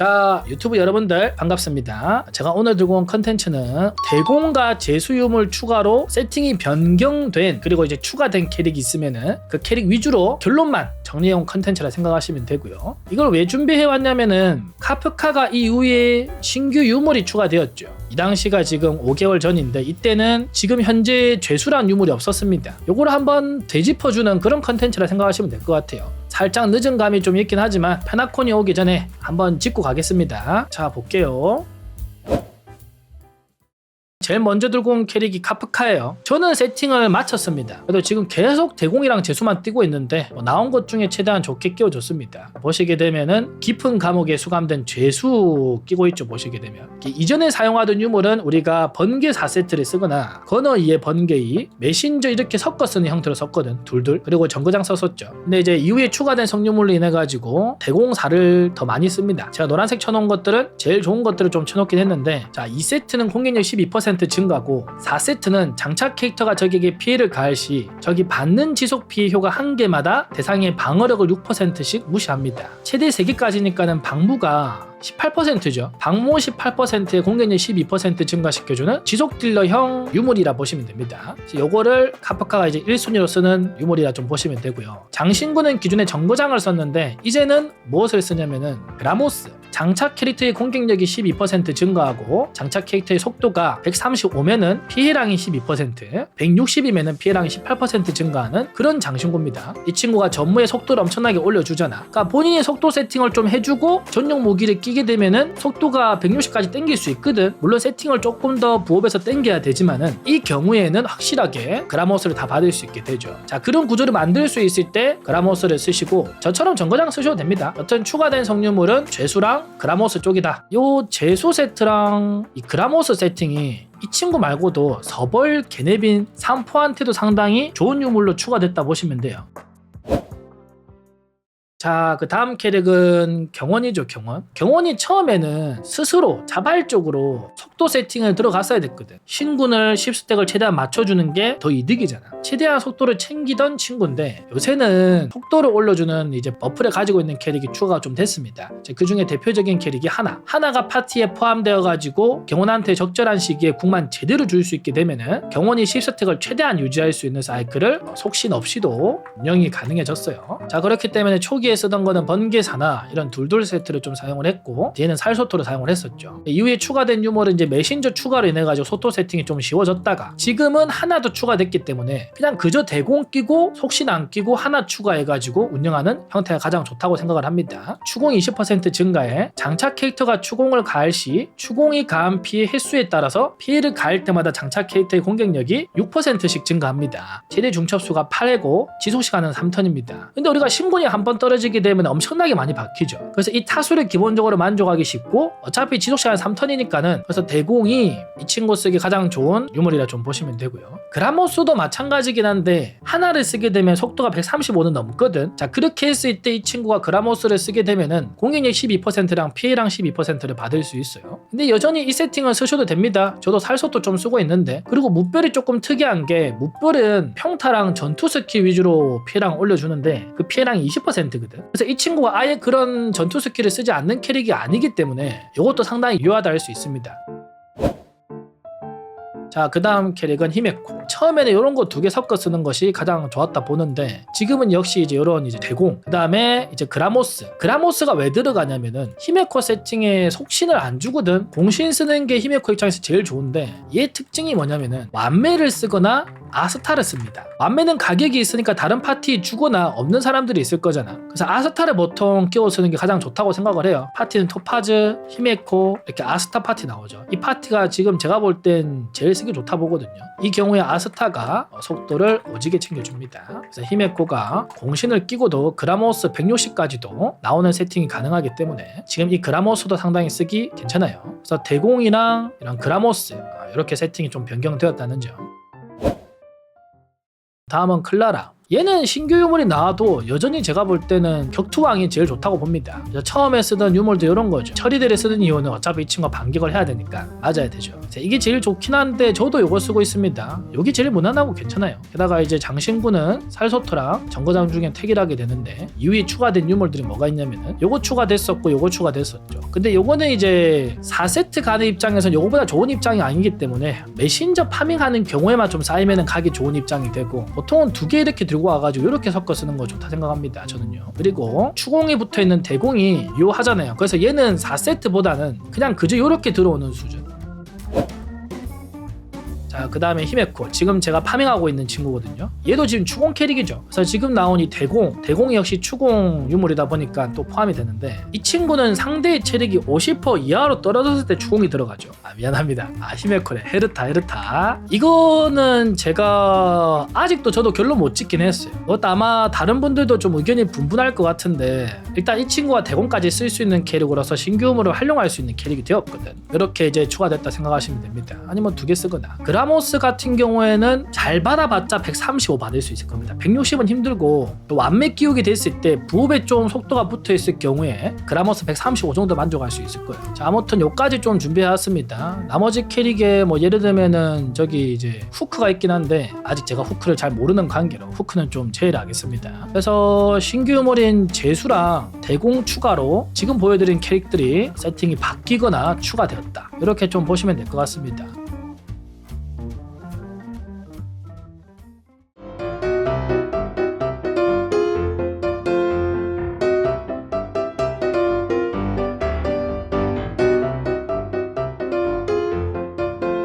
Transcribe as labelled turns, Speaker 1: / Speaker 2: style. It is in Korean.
Speaker 1: 자 유튜브 여러분들 반갑습니다. 제가 오늘 들고 온 컨텐츠는 대공과 제수유물 추가로 세팅이 변경된 그리고 이제 추가된 캐릭이 있으면은 그 캐릭 위주로 결론만 정리해온 컨텐츠라 생각하시면 되고요. 이걸 왜 준비해 왔냐면은 카프카가 이후에 신규 유물이 추가되었죠. 이 당시가 지금 5개월 전인데 이때는 지금 현재 죄수란 유물이 없었습니다. 요거를 한번 되짚어주는 그런 컨텐츠라 생각하시면 될 것 같아요 살짝 늦은 감이 좀 있긴 하지만 페나콘이 오기 전에 한번 짚고 가겠습니다. 자 볼게요. 제일 먼저 들고 온 캐릭이 카프카예요. 저는 세팅을 마쳤습니다. 그래도 지금 계속 대공이랑 재수만 뛰고 있는데 뭐 나온 것 중에 최대한 좋게 끼워줬습니다. 보시게 되면은 깊은 감옥에 수감된 죄수 끼고 있죠. 보시게 되면 이전에 사용하던 유물은 우리가 번개 4세트를 쓰거나 건어 2에 번개 2, 메신저 이렇게 섞어 쓰는 형태로 썼거든. 둘둘 그리고 정거장 썼었죠. 근데 이제 이후에 추가된 성유물로 인해 가지고 대공 4를 더 많이 씁니다. 제가 노란색 쳐놓은 것들은 제일 좋은 것들을 좀 쳐놓긴 했는데 자 2세트는 공격력 12% 증가고 4세트는 장착 캐릭터가 적에게 피해를 가할 시 적이 받는 지속 피해 효과 한 개마다 대상의 방어력을 6%씩 무시합니다. 최대 3개까지니까는 방부가 18%죠. 방모 18%에 공격력 12% 증가시켜주는 지속 딜러형 유물이라 보시면 됩니다. 요거를 카프카가 이제 1순위로 쓰는 유물이라 좀 보시면 되고요. 장신구는 기존에 정거장을 썼는데 이제는 무엇을 쓰냐면은 그라모스 장착 캐릭터의 공격력이 12% 증가하고 장착 캐릭터의 속도가 135면은 피해량이 12%, 160이면은 피해량이 18% 증가하는 그런 장신구입니다. 이 친구가 전무의 속도를 엄청나게 올려주잖아. 그러니까 본인이 속도 세팅을 좀 해주고 전용 무기를 끼게 되면은 속도가 160까지 땡길 수 있거든. 물론 세팅을 조금 더 부업해서 땡겨야 되지만은 이 경우에는 확실하게 그라모스를 다 받을 수 있게 되죠. 자 그런 구조를 만들 수 있을 때 그라모스를 쓰시고 저처럼 정거장 쓰셔도 됩니다. 여튼 추가된 성유물은 죄수랑 그라모스 쪽이다. 요 죄수 세트랑 이 그라모스 세팅이 이 친구 말고도 서벌 게네빈 삼포한테도 상당히 좋은 유물로 추가됐다 보시면 돼요. 자, 그 다음 캐릭은 경원이죠, 경원. 경원이 처음에는 스스로 자발적으로 속도 세팅을 들어갔어야 됐거든. 신군을 10스택을 최대한 맞춰주는 게 더 이득이잖아. 최대한 속도를 챙기던 친구인데 요새는 속도를 올려주는 이제 버프를 가지고 있는 캐릭이 추가가 좀 됐습니다. 그 중에 대표적인 캐릭이 하나. 하나가 파티에 포함되어가지고 경원한테 적절한 시기에 궁만 제대로 줄 수 있게 되면은 경원이 10스택을 최대한 유지할 수 있는 사이클을 속신 없이도 운영이 가능해졌어요. 자, 그렇기 때문에 초기 초기에 쓰던 거는 번개사나 이런 둘둘 세트를 좀 사용을 했고 뒤에는 살소토를 사용을 했었죠. 이후에 추가된 유물은 이제 메신저 추가로 인해 가지고 소토 세팅이 좀 쉬워졌다가 지금은 하나 더 추가됐기 때문에 그냥 그저 대공 끼고 속신 안 끼고 하나 추가해 가지고 운영하는 형태가 가장 좋다고 생각을 합니다. 추공 20% 증가에 장착 캐릭터가 추공을 가할 시 추공이 가한 피해 횟수에 따라서 피해를 가할 때마다 장착 캐릭터의 공격력이 6%씩 증가합니다. 최대 중첩수가 8회고 지속 시간은 3턴입니다. 근데 우리가 신군이 한 번 떨어지 떨어지게 되면 엄청나게 많이 바뀌죠. 그래서 이 타수를 기본적으로 만족하기 쉽고 어차피 지속시간 3턴이니까는 그래서 대공이 이 친구 쓰기 가장 좋은 유물이라 좀 보시면 되고요. 그라모스도 마찬가지긴 한데 하나를 쓰게 되면 속도가 135는 넘거든. 자 그렇게 했을 때 이 친구가 그라모스를 쓰게 되면은 공격력 12%랑 피해량 12%를 받을 수 있어요. 근데 여전히 이 세팅을 쓰셔도 됩니다. 저도 살속도 좀 쓰고 있는데 그리고 무별이 조금 특이한 게 무별은 평타랑 전투 스킬 위주로 피해량 올려주는데 그 피해량이 20%거든. 있거든. 그래서 이 친구가 아예 그런 전투 스킬을 쓰지 않는 캐릭이 아니기 때문에 이것도 상당히 유효하다 할 수 있습니다. 자, 그 다음 캐릭은 히메코. 처음에는 이런 거 두 개 섞어 쓰는 것이 가장 좋았다 보는데 지금은 역시 이제 이런 이제 대공. 그 다음에 이제 그라모스. 그라모스가 왜 들어가냐면은 히메코 세팅에 속신을 안 주거든. 공신 쓰는 게 히메코 입장에서 제일 좋은데 얘 특징이 뭐냐면은 완매를 쓰거나 아스타를 씁니다. 완매는 가격이 있으니까 다른 파티 주거나 없는 사람들이 있을 거잖아. 그래서 아스타를 보통 끼워 쓰는 게 가장 좋다고 생각을 해요. 파티는 토파즈, 히메코 이렇게 아스타 파티 나오죠. 이 파티가 지금 제가 볼 땐 제일 쓰기 좋다 보거든요. 이 경우에 아스타가 속도를 오지게 챙겨줍니다. 그래서 히메코가 공신을 끼고도 그라모스 160까지도 나오는 세팅이 가능하기 때문에 지금 이 그라모스도 상당히 쓰기 괜찮아요. 그래서 대공이랑 이런 그라모스 이렇게 세팅이 좀 변경되었다는 점. 다음은 클라라. 얘는 신규 유물이 나와도 여전히 제가 볼 때는 격투왕이 제일 좋다고 봅니다. 처음에 쓰던 유물도 이런 거죠. 처리들이 쓰는 이유는 어차피 이 친구가 반격을 해야 되니까 맞아야 되죠. 이게 제일 좋긴 한데 저도 이거 쓰고 있습니다. 여기 제일 무난하고 괜찮아요. 게다가 이제 장신구는 살소토랑 정거장 중에 택일하게 되는데 이후에 추가된 유물들이 뭐가 있냐면은 요거 추가됐었고 요거 추가됐었죠. 근데 요거는 이제 4세트 가는 입장에서는 요거보다 좋은 입장이 아니기 때문에 메신저 파밍하는 경우에만 좀 쌓이면은 가기 좋은 입장이 되고 보통은 두 개 이렇게 들고 와가지고 이렇게 섞어 쓰는 거 좋다 생각합니다. 저는요. 그리고 추공이 붙어 있는 대공이 요하잖아요. 그래서 얘는 4세트보다는 그냥 그저 요렇게 들어오는 수준. 자, 그 다음에 히메코. 지금 제가 파밍하고 있는 친구거든요. 얘도 지금 추공 캐릭이죠. 그래서 지금 나온 이 대공, 대공이 역시 추공 유물이다 보니까 또 포함이 되는데 이 친구는 상대의 체력이 50% 이하로 떨어졌을 때 추공이 들어가죠. 아, 미안합니다. 아, 히메코래. 헤르타, 헤르타. 이거는 제가 아직도 저도 결론 못 짓긴 했어요. 그것도 아마 다른 분들도 좀 의견이 분분할 것 같은데 일단 이 친구가 대공까지 쓸 수 있는 캐릭으로서 신규 유물을 활용할 수 있는 캐릭이 되었거든. 이렇게 이제 추가됐다 생각하시면 됩니다. 아니면 두 개 쓰거나. 그라모스 같은 경우에는 잘 받아봤자 135 받을 수 있을 겁니다. 160은 힘들고 또 완맥 기욱이 됐을 때 부업에 좀 속도가 붙어 있을 경우에 그라모스 135 정도 만족할 수 있을 거예요. 자 아무튼 요까지 좀 준비해왔습니다. 나머지 캐릭에 뭐 예를 들면은 저기 이제 후크가 있긴 한데 아직 제가 후크를 잘 모르는 관계로 후크는 좀 제외하겠습니다. 그래서 신규 유물인 재수랑 대공 추가로 지금 보여드린 캐릭들이 세팅이 바뀌거나 추가되었다. 이렇게 좀 보시면 될 것 같습니다.